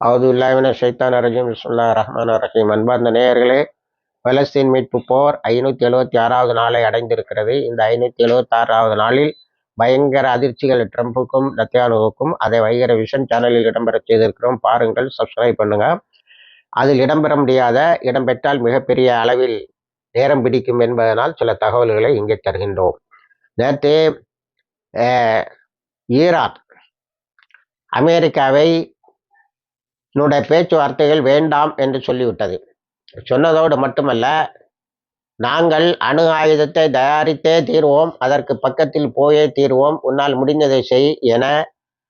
அவுதுல்லாவின ஷைத்தான் ரஜீம். சுல்லா ரஹ்மான் ரஹீம். அன்பார்ந்த நேயர்களே பலஸ்தீன் மீட்பு போர் ஐநூற்றி எழுபத்தி ஆறாவது நாளை அடைந்திருக்கிறது. இந்த ஐநூற்றி எழுபத்தி ஆறாவது நாளில் பயங்கர அதிர்ச்சிகள் ட்ரம்ப்புக்கும் நத்தியானுவுக்கும் அதை வைகர விஷன் சேனலில் இடம்பெற செய்திருக்கிறோம். பாருங்கள் சப்ஸ்கிரைப் பண்ணுங்க. அதில் இடம்பெற முடியாத இடம்பெற்றால் மிகப்பெரிய அளவில் நேரம் பிடிக்கும் என்பதனால் சில தகவல்களை இங்கே தருகின்றோம். நேற்று ஈரான் அமெரிக்காவை என்னுடைய பேச்சுவார்த்தைகள் வேண்டாம் என்று சொல்லிவிட்டது. சொன்னதோடு மட்டுமல்ல நாங்கள் அணு ஆயுதத்தை தயாரித்தே தீர்வோம் அதற்கு பக்கத்தில் போயே தீர்வோம் உன்னால் முடிந்ததை செய் என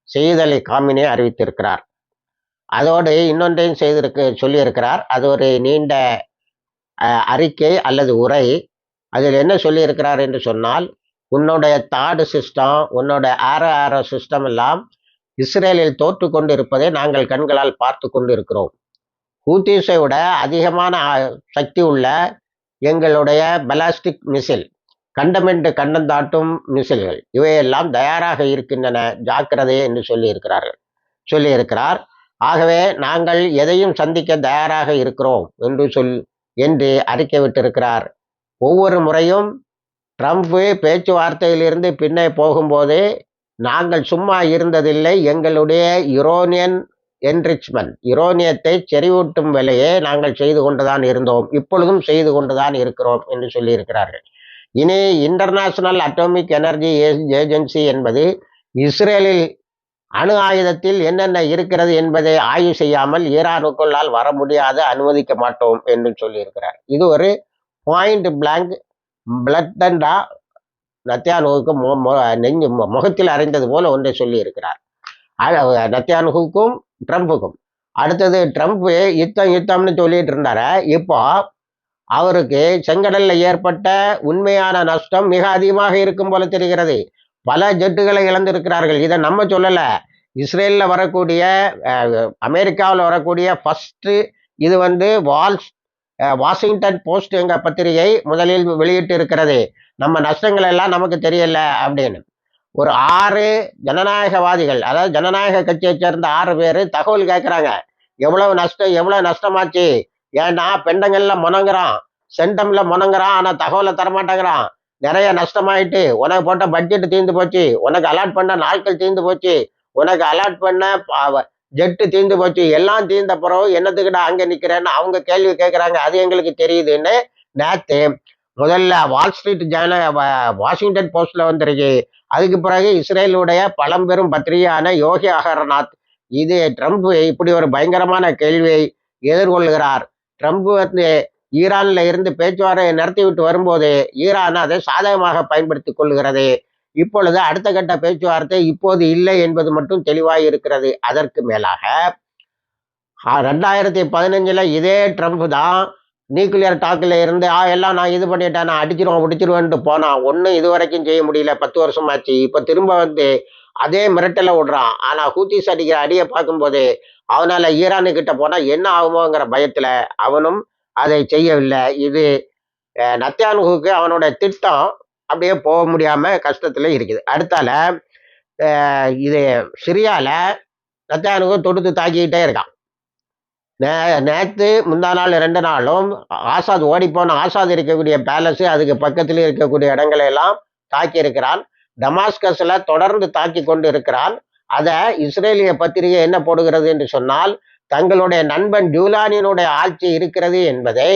செய்தலை காமினே அறிவித்திருக்கிறார். அதோடு இன்னொன்றையும் செய்திருக்கு சொல்லியிருக்கிறார். அது ஒரு நீண்ட அறிக்கை அல்லது உரை. அதில் என்ன சொல்லியிருக்கிறார் என்று சொன்னால் உன்னுடைய தாடு சிஸ்டம் உன்னோட ஆரோ ஆரோ சிஸ்டம் எல்லாம் இஸ்ரேலில் தோற்று கொண்டு இருப்பதை நாங்கள் கண்களால் பார்த்து கொண்டு இருக்கிறோம் ஹூத்தீஸை விட அதிகமான சக்தி உள்ள எங்களுடைய பலாஸ்டிக் மிசில் கண்டமெண்ட் கண்டந்தாட்டும் மிசில்கள். இவையெல்லாம் தயாராக இருக்கின்றன ஜாக்கிரதை என்று சொல்லியிருக்கிறார்கள் சொல்லியிருக்கிறார். ஆகவே நாங்கள் எதையும் சந்திக்க தயாராக இருக்கிறோம் என்று சொல் என்று அறிக்கை விட்டிருக்கிறார். ஒவ்வொரு முறையும் ட்ரம்ப்பு பேச்சுவார்த்தையிலிருந்து பின்னே போகும்போது நாங்கள் சும்மா இருந்ததில்லை. எங்களுடைய யுரோனியன் என்ரிச்மெண்ட் யுரோனியத்தை செறிவூட்டும் வேலையை நாங்கள் செய்து கொண்டுதான் இருந்தோம். இப்பொழுதும் செய்து கொண்டுதான் இருக்கிறோம் என்று சொல்லியிருக்கிறார்கள். இனி இன்டர்நேஷனல் அட்டோமிக் எனர்ஜி ஏஜென்சி என்பது இஸ்ரேலில் அணு ஆயுதத்தில் என்னென்ன இருக்கிறது என்பதை ஆய்வு செய்யாமல் ஈரானுக்குள்ளால் வர முடியாது அனுமதிக்க மாட்டோம் என்று சொல்லியிருக்கிறார். இது ஒரு பாயிண்ட் பிளாங்க் பிளட்டண்டா நத்தியானுவுக்கு நெஞ்சு முகத்தில் அறைந்தது போல ஒன்றை சொல்லியிருக்கிறார். நத்தியானுக்கும் ட்ரம்ப்புக்கும் அடுத்தது ட்ரம்ப் யுத்தம் யுத்தம்னு சொல்லிட்டு இருந்தாரு இப்போ அவருக்கு செங்கடல்ல ஏற்பட்ட உண்மையான நஷ்டம் மிக அதிகமாக இருக்கும் போல தெரிகிறது. பல ஜெட்டுகளை இழந்திருக்கிறார்கள். இதை நம்ம சொல்லல. இஸ்ரேலில் வரக்கூடிய அமெரிக்காவில் வரக்கூடிய ஃபஸ்ட்டு இது வந்து வால்ஸ் வாஷிங்டன் போஸ்ட் எங்கள் பத்திரிகை முதலில் வெளியிட்டு இருக்கிறது நம்ம நஷ்டங்கள் எல்லாம் நமக்கு தெரியல அப்படின்னு. ஒரு ஆறு ஜனநாயகவாதிகள் அதாவது ஜனநாயக கட்சியை சேர்ந்த ஆறு பேர் தகவல் கேட்குறாங்க எவ்வளவு நஷ்டம் எவ்வளவு நஷ்டமாச்சு? ஏன்னா பெண்டங்கள்ல முணங்குறான் சென்டம்ல முணங்குறான் ஆனால் தகவலை தரமாட்டேங்கிறான். நிறைய நஷ்டமாயிட்டு உனக்கு போட்ட பட்ஜெட் தீர்ந்து போச்சு உனக்கு அலாட் பண்ண நாட்கள் தீர்ந்து போச்சு உனக்கு அலாட் பண்ண ஜெட்டு தீர்ந்து போச்சு எல்லாம் தீர்ந்த பிறகு என்னத்துக்கிட்ட அங்கே நிற்கிறேன்னு அவங்க கேள்வி கேட்குறாங்க அது எங்களுக்கு தெரியுதுன்னு நேற்று முதல்ல வால் ஸ்ட்ரீட் ஜேர்ன வாஷிங்டன் போஸ்டில் வந்திருக்கு. அதுக்கு பிறகு இஸ்ரேலுடைய பழம்பெரும் பத்திரிகையான யோகி அகர்நாத் இது ட்ரம்ப் இப்படி ஒரு பயங்கரமான கேள்வியை எதிர்கொள்கிறார். ட்ரம்ப் வந்து ஈரானில் இருந்து பேச்சுவார்த்தை நடத்தி விட்டு வரும்போது ஈரான் அதை சாதகமாக பயன்படுத்தி கொள்கிறது. இப்பொழுது அடுத்த கட்ட பேச்சுவார்த்தை இப்போது இல்லை என்பது மட்டும் தெளிவாக இருக்கிறது அதற்கு மேலாக ரெண்டாயிரத்தி பதினஞ்சுல இதே ட்ரம்ப் தான் நியூக்ளியர் டாக்கில் இருந்து ஆ எல்லாம் நான் இது பண்ணிட்டேன் நான் அடிச்சிருவேன் முடிச்சிருவேன்ட்டு போனான் ஒன்றும் இது வரைக்கும் செய்ய முடியல பத்து வருஷம் ஆச்சு. இப்போ திரும்ப வந்து அதே மிரட்டலை விடுறான். ஆனால் ஹூத்திஸ் அடிக்கிற அடியை பார்க்கும்போது அவனால் ஈரானுக்கிட்ட போனால் என்ன ஆகுமோங்கிற பயத்தில் அவனும் அதை செய்யவில்லை. இது நத்தியானுகுக்கு அவனோட திட்டம் அப்படியே போக முடியாமல் கஷ்டத்தில் இருக்குது. அடுத்தால இது சிரியாவில் நத்தியானுக்கு தொடுத்து தாக்கிக்கிட்டே இருக்கான். நே நேற்று முந்தா நாள் ரெண்டு நாளும் ஆசாத் ஓடிப்போன ஆசாத் இருக்கக்கூடிய பேலஸு அதுக்கு பக்கத்தில் இருக்கக்கூடிய இடங்களை எல்லாம் தாக்கி இருக்கிறான் டமாஸ்கஸில் தொடர்ந்து தாக்கி கொண்டு இருக்கிறான் அதை இஸ்ரேலிய பத்திரிகை என்ன போடுகிறது என்று சொன்னால் தங்களுடைய நண்பன் ஜூலானியனுடைய ஆட்சி இருக்கிறது என்பதை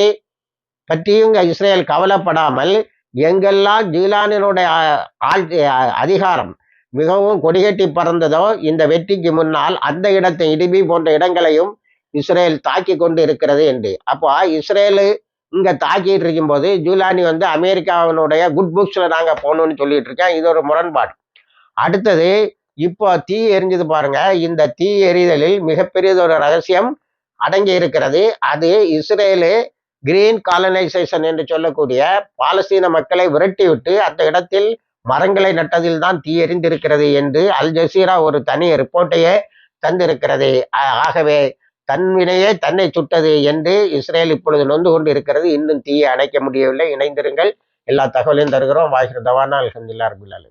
பற்றியும் இஸ்ரேல் கவலைப்படாமல் எங்கெல்லாம் ஜீலானினுடைய ஆட்சி அதிகாரம் மிகவும் கொடிகட்டி பறந்ததோ இந்த வெற்றிக்கு முன்னால் அந்த இடத்தை இடிபி போன்ற இடங்களையும் இஸ்ரேல் தாக்கி கொண்டு இருக்கிறது என்று. அப்போ இஸ்ரேலு இங்கே தாக்கிட்டு இருக்கும்போது ஜூலானி வந்து அமெரிக்காவினுடைய குட் புக்ஸில் நாங்கள் போகணும்னு சொல்லிட்டு இருக்கேன் இது ஒரு முரண்பாடு. அடுத்தது இப்போ தீ எரிஞ்சது பாருங்க. இந்த தீ எரிதலில் மிகப்பெரியதொரு ரகசியம் அடங்கி இருக்கிறது. அது இஸ்ரேலு கிரீன் காலனைசேஷன் என்று சொல்லக்கூடிய பாலஸ்தீன மக்களை விரட்டிவிட்டு அந்த இடத்தில் மரங்களை நட்டதில் தான் தீ எரிந்திருக்கிறது என்று அல் ஜசீரா ஒரு தனி ரிப்போர்ட்டையே தந்திருக்கிறது. ஆகவே தன்வினையே தன்னை சுட்டது என்று இஸ்ரேல் இப்பொழுது நொந்து கொண்டு இருக்கிறது இன்னும் தீயை அணைக்க முடியவில்லை. இணைந்திருங்கள். எல்லா தகவலையும் தருகிறோம். வாகிருதவானா அலமதுல்லா ரபுல்லாலும்